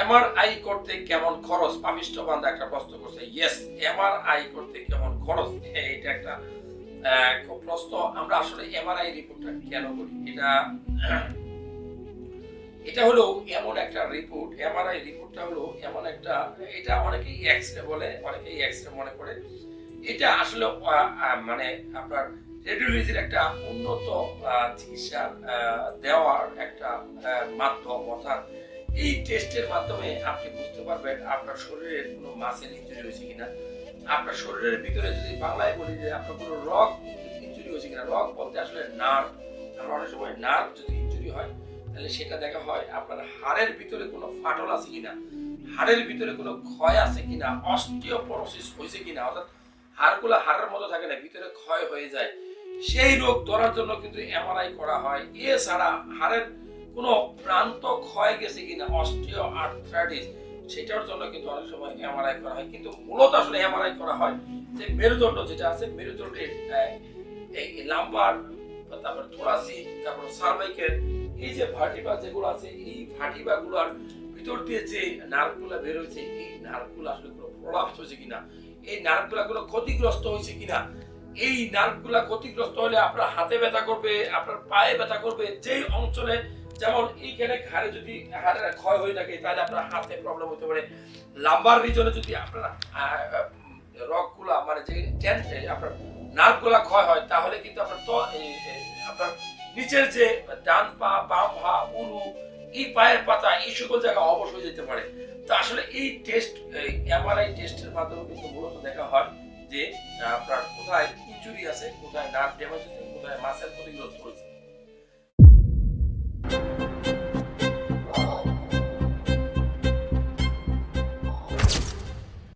MRI করতে কেমন খরচ? বান্ধা একটা প্রশ্ন করছে। ইয়েস এমআরআই করতে কেমন খরচ? এটা একটা প্রশ্ন। আমরা আসলে এমআরআই রিপোর্টটা কেন করি? এটা এটা হলো এমন একটা রিপোর্ট এমআরআই রিপোর্টটা হলো এমন একটা, এটা অনেকেই বলে, অনেকেই মনে করে। এটা আসলে মানে আপনার রেডিওলজির একটা উন্নত চিকিৎসা দেওয়ার একটা মাধ্যম, অর্থাৎ এই টেস্টের মাধ্যমে আপনি বুঝতে পারবেন আপনার শরীরের কোনো মাসেল ইঞ্জুরি হয়েছে কিনা। আপনার শরীরের ভিতরে যদি বাংলায় বলি যে আপনার কোনো রগ ইঞ্জুরি হয়েছে কিনা, রগ বলতে আসলে নার্ভ আমরা অনেক সময় নার্ভ যদি ইঞ্জুরি হয়, তাহলে সেটা দেখা হয় আপনার হাড়ের ভিতরে কোনো ফাটল আছে কিনা, হাড়ের ভিতরে কোনো ক্ষয় আছে কিনা অস্টিওপরোসিস হয়েছে কিনা, অর্থাৎ হাড়গুলো হাড়ের মতো থাকে না, ভিতরে ক্ষয় হয়ে যায়। সেই রোগ ধরার জন্য কিন্তু এমআরআই করা হয়। এছাড়া হাড়ের কোনো প্রান্ত ক্ষয় গেছে কিনা অস্টিও আর্থ্রাইটিস সেটার জন্য কিন্তু অনেক সময় এমআরআই করা হয়। কিন্তু মূলত আসলে এমআরআই করা হয় যে মেরুদণ্ড যেটা আছে, মেরুদণ্ডের এই লাম্বার তারপর থোরাসিক তারপর সার্ভাইকেল এই যে ভার্টিবা যেগুলো আছে, এই ভার্টিবা গুলার ভিতর দিয়ে যে নার্ভগুলো বের হয়েছে, এই নার্ভগুলো আসলে কোনো প্রলাপস হয়েছে কিনা, এই নার্ভগুলো কোনো ক্ষতিগ্রস্ত হয়েছে কিনা, এই নার্ভগুলা ক্ষতিগ্রস্ত হলে আপনার হাতে ব্যথা করবে, আপনার পায়ে ব্যথা করবে, যেই অঞ্চলে যেমন এইখানে যদি হাড়ের ক্ষয় হয়ে থাকে, তাহলে আপনার হাতে প্রবলেম হতে পারে। লাম্বার রিজনে যদি আপনার মানে যে টেন আপনার নার্ভগুলা ক্ষয় হয়, তাহলে কিন্তু আপনার তো আপনার নিচের যে ডান পা, বাম পা, উরু, এই পায়ের পাতা, এই সকল জায়গা অবশ হয়ে যেতে পারে। তো আসলে এই টেস্ট এমআরআই টেস্টের মাধ্যমে কিন্তু মূলত দেখা হয় যে, আপনার কোথায় ইনজুরি আছে, কোথায় নার্ভ ড্যামেজ আছে, কোথায় মাসেল ক্ষতিগ্রস্ত হয়েছে।